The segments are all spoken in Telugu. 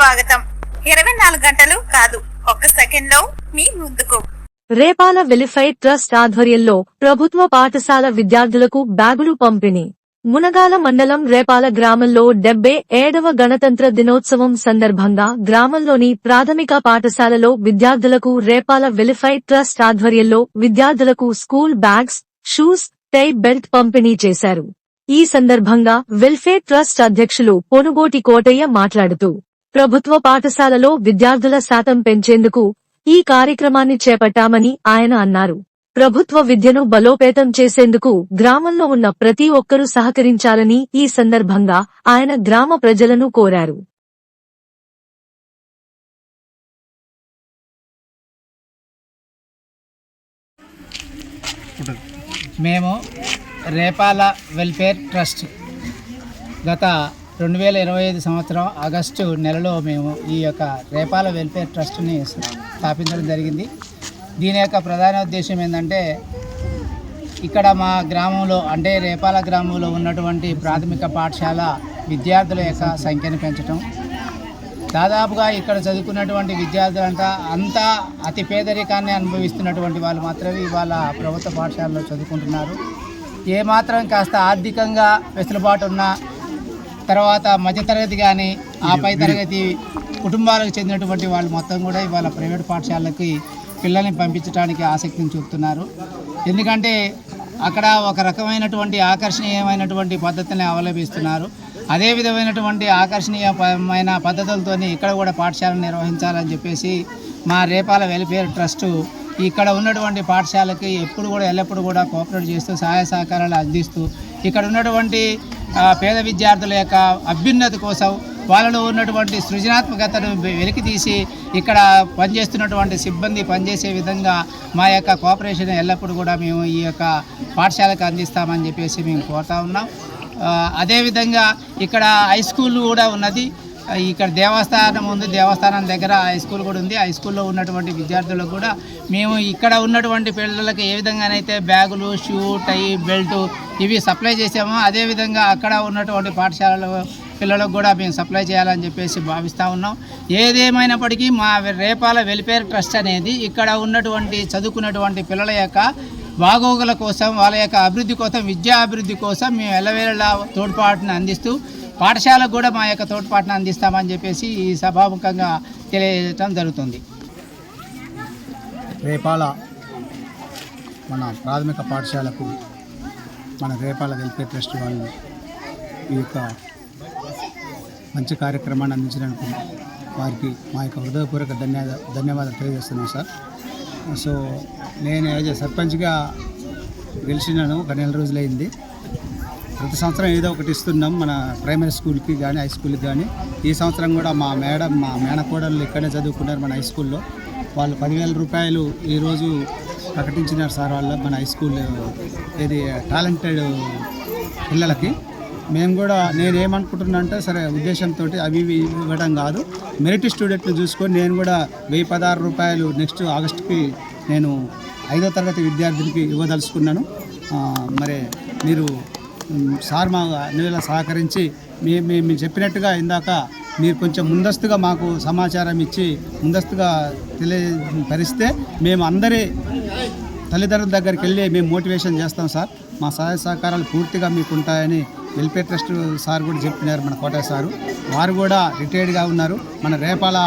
స్వాగతం. ఇరవై నాలుగు గంటలు కాదు ఒక్క సెకండ్లో మీ ముందుకు. రేపాల వెలిఫైడ్ ట్రస్ట్ ఆధ్వర్యంలో ప్రభుత్వ పాఠశాల విద్యార్థులకు బ్యాగులు పంపిణీ. మునగాల మండలం రేపాల గ్రామంలో డెబ్బై ఏడవ గణతంత్ర దినోత్సవం సందర్భంగా గ్రామంలోని ప్రాథమిక పాఠశాలలో విద్యార్థులకు రేపాల వెలిఫైడ్ ట్రస్ట్ ఆధ్వర్యంలో విద్యార్థులకు school bags shoes tie belt పంపిణీ చేశారు. ఈ సందర్భంగా వెల్ఫేర్ ట్రస్ట్ అధ్యక్షులు పొనుగోటి కోటయ్య మాట్లాడుతూ ప్రభుత్వ పాఠశాలలో విద్యార్థుల శాతం పెంచేందుకు ఈ కార్యక్రమాన్ని చేపట్టామని ఆయన అన్నారు. ప్రభుత్వ విద్యను బలోపేతం చేసేందుకు గ్రామంలో ఉన్న ప్రతి ఒక్కరూ సహకరించాలని ఈ సందర్భంగా ఆయన గ్రామ ప్రజలను కోరారు. మేము రేపాల వెల్ఫేర్ ట్రస్ట్ గత రెండు వేల ఇరవై ఐదు సంవత్సరం ఆగస్టు నెలలో మేము ఈ యొక్క రేపాల వెల్ఫేర్ ట్రస్ట్ని స్థాపించడం జరిగింది. దీని యొక్క ప్రధాన ఉద్దేశం ఏంటంటే ఇక్కడ మా గ్రామంలో అంటే రేపాల గ్రామంలో ఉన్నటువంటి ప్రాథమిక పాఠశాల విద్యార్థుల యొక్క సంఖ్యను పెంచడం దాదాపుగా ఇక్కడ చదువుకున్నటువంటి విద్యార్థులంతా అంతా అతి పేదరికాన్ని అనుభవిస్తున్నటువంటి వాళ్ళు మాత్రమే ఇవాళ ప్రభుత్వ పాఠశాలలో చదువుకుంటున్నారు. ఏమాత్రం కాస్త ఆర్థికంగా వెసులుబాటు ఉన్న తర్వాత మధ్యతరగతి కానీ ఆ పై తరగతి కుటుంబాలకు చెందినటువంటి వాళ్ళు మొత్తం కూడా ఇవాళ ప్రైవేట్ పాఠశాలకి పిల్లల్ని పంపించడానికి ఆసక్తిని చూపుతున్నారు. ఎందుకంటే అక్కడ ఒక రకమైనటువంటి ఆకర్షణీయమైనటువంటి పద్ధతిని అవలంబిస్తున్నారు. అదే విధమైనటువంటి ఆకర్షణీయమైన పద్ధతులతోని ఇక్కడ కూడా పాఠశాలను నిర్వహించాలని చెప్పేసి మా రేపాల వెల్ఫేర్ ట్రస్టు ఇక్కడ ఉన్నటువంటి పాఠశాలకి ఎప్పుడు కూడా ఎల్లప్పుడూ కూడా కోఆపరేట్ చేస్తూ సహాయ సహకారాలు అందిస్తూ ఇక్కడ ఉన్నటువంటి పేద విద్యార్థుల యొక్క అభ్యున్నతి కోసం వాళ్ళలో ఉన్నటువంటి సృజనాత్మకతను వెలికి తీసి ఇక్కడ పనిచేస్తున్నటువంటి సిబ్బంది పనిచేసే విధంగా మా యొక్క కోఆపరేషన్ ఎల్లప్పుడూ కూడా మేము ఈ యొక్క పాఠశాలకు అందిస్తామని చెప్పేసి మేము కోరుతా ఉన్నాం. అదేవిధంగా ఇక్కడ హై స్కూల్ కూడా ఉన్నది. ఇక్కడ దేవస్థానం ఉంది. దేవస్థానం దగ్గర హై స్కూల్ కూడా ఉంది. హై స్కూల్లో ఉన్నటువంటి విద్యార్థులకు కూడా మేము ఇక్కడ ఉన్నటువంటి పిల్లలకి ఏ విధంగానైతే బ్యాగులు షూ టై బెల్ట్ ఇవి సప్లై చేసామో అదేవిధంగా అక్కడ ఉన్నటువంటి పాఠశాలలో పిల్లలకు కూడా మేము సప్లై చేయాలని చెప్పేసి భావిస్తూ ఉన్నాం. ఏదేమైనప్పటికీ మా రేపాల వెల్ఫేర్ ట్రస్ట్ అనేది ఇక్కడ ఉన్నటువంటి చదువుకున్నటువంటి పిల్లల యొక్క బాగోగుల కోసం వాళ్ళ యొక్క అభివృద్ధి కోసం విద్యా అభివృద్ధి కోసం మేము ఎల్లవేళలా తోడ్పాటును అందిస్తూ పాఠశాలకు కూడా మా యొక్క తోడ్పాటును అందిస్తామని చెప్పేసి ఈ సభాముఖంగా తెలియజేయటం జరుగుతుంది. రేపాల మన ప్రాథమిక పాఠశాలకు మన రేపాల వెల్ఫేర్ ట్రస్ట్ వాళ్ళు ఈ యొక్క మంచి కార్యక్రమాన్ని అందించినందుకు వారికి మా యొక్క హృదయపూర్వక ధన్యవాద ధన్యవాదాలు తెలియజేస్తున్నాను సార్. సో నేను యాజ్ సర్పంచ్గా గెలిచినాను ఒక నెల రోజులైంది. ప్రతి సంవత్సరం ఏదో ఒకటి ఇస్తున్నాం మన ప్రైమరీ స్కూల్కి కానీ హై స్కూల్కి కానీ. ఈ సంవత్సరం కూడా మా మేడం మా మేనకోడళ్ళు ఇక్కడే చదువుకున్నారు మన హై స్కూల్లో. వాళ్ళు పదివేల రూపాయలు ఈరోజు ప్రకటించినారు సార్ వాళ్ళు మన హై స్కూల్ ఇది టాలెంటెడ్ పిల్లలకి. మేము కూడా నేను ఏమనుకుంటున్నా అంటే సరే ఉద్దేశంతో అవి ఇవి ఇవ్వడం కాదు. మెరిట్ స్టూడెంట్ని చూసుకొని నేను కూడా వెయ్యి పదహారు రూపాయలు నెక్స్ట్ ఆగస్టుకి నేను ఐదో తరగతి విద్యార్థులకి ఇవ్వదలుచుకున్నాను. మరి మీరు సార్ మా అన్ని వేళ సహకరించి మీ మీ- మీరు చెప్పినట్టుగా ఇందాక మీరు కొంచెం ముందస్తుగా మాకు సమాచారం ఇచ్చి ముందస్తుగా తెలియపరిస్తే మేము అందరి తల్లిదండ్రుల దగ్గరికి వెళ్ళి మేము మోటివేషన్ చేస్తాం సార్. మా సహాయ సహకారాలు పూర్తిగా మీకు ఉంటాయని వెల్ఫేర్ ట్రస్ట్ సార్ కూడా చెప్పినారు మన కోట సారు. వారు కూడా రిటైర్డ్గా ఉన్నారు. మన రేపాల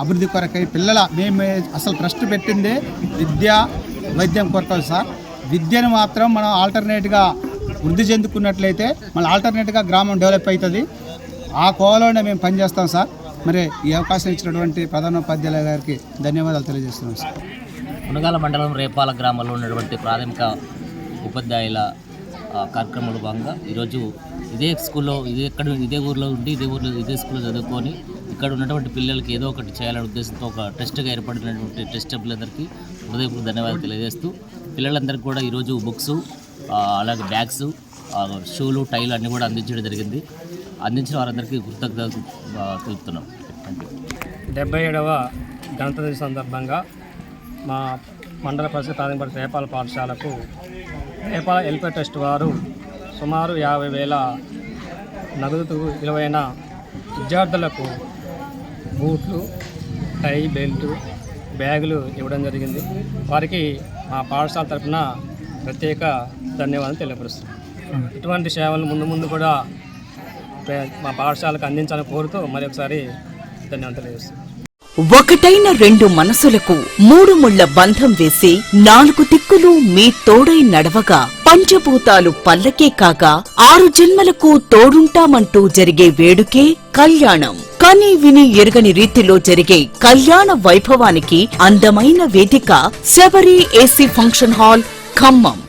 అభివృద్ధి కొరకై పిల్లల మేము అసలు ట్రస్ట్ పెట్టిందే విద్య వైద్యం కొరకు సార్. విద్యను మాత్రం మనం ఆల్టర్నేట్గా వృద్ధి చెందుకున్నట్లయితే మళ్ళీ ఆల్టర్నేట్గా గ్రామం డెవలప్ అవుతుంది. ఆ కోవలోనే మేము పనిచేస్తాం సార్. మరి ఈ అవకాశం ఇచ్చినటువంటి ప్రధానోపాధ్యాయుల గారికి ధన్యవాదాలు తెలియజేస్తున్నాం సార్. మునగాల మండలం రేపాల గ్రామంలో ఉన్నటువంటి ప్రాథమిక ఉపాధ్యాయుల కార్యక్రమంలో భాగంగా ఈరోజు ఇదే స్కూల్లో ఇదే ఎక్కడ ఇదే ఊర్లో ఉండి ఇదే ఊర్లో ఇదే స్కూల్లో చదువుకొని ఇక్కడ ఉన్నటువంటి పిల్లలకి ఏదో ఒకటి చేయాలనే ఉద్దేశంతో ఒక టెస్ట్గా ఏర్పడినటువంటి టెస్ట్ సభ్యులందరికీ హృదయపూర్వక ధన్యవాదాలు తెలియజేస్తూ పిల్లలందరికీ కూడా ఈరోజు బుక్స్ అలాగే బ్యాగ్స్ షూలు టైలు అన్నీ కూడా అందించడం జరిగింది. అందించిన వారందరికీ కృతజ్ఞత తెలుపుతున్నాం. డెబ్బై ఏడవ గణతంత్ర సందర్భంగా మా మండల పరిషత్ ప్రాథమిక పాఠశాల రేపాల పాఠశాలకు రేపాల ఎల్పే ట్రస్ట్ వారు సుమారు యాభై వేల నగదు విలువైన విద్యార్థులకు బూట్లు టై బెల్ట్ బ్యాగులు ఇవ్వడం జరిగింది. వారికి మా పాఠశాల తరఫున ప్రత్యేక ధన్యవాదాలు తెలియపరుస్తున్నాం. ఇటువంటి సేవలు ముందు ముందు కూడా మా పాఠశాలకు అందించాలని కోరుతూ మరొకసారి ధన్యవాదాలు తెలియజేస్తున్నాం. ఒకటైన రెండు మనసులకు మూడు ముళ్ళ బంధం వేసి నాలుగు దిక్కులు మీ తోడై నడవగా పంచభూతాలు పల్లకే కాగా ఆరు జన్మలకు తోడుంటామంటూ జరిగే వేడుకే కళ్యాణం. కానీ విని ఎరగని రీతిలో జరిగే కళ్యాణ వైభవానికి అందమైన వేదిక Sabari AC function hall Khammam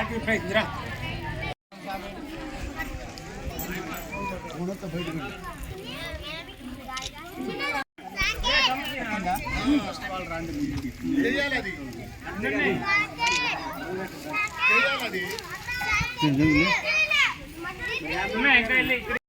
market price Indira ఇంకా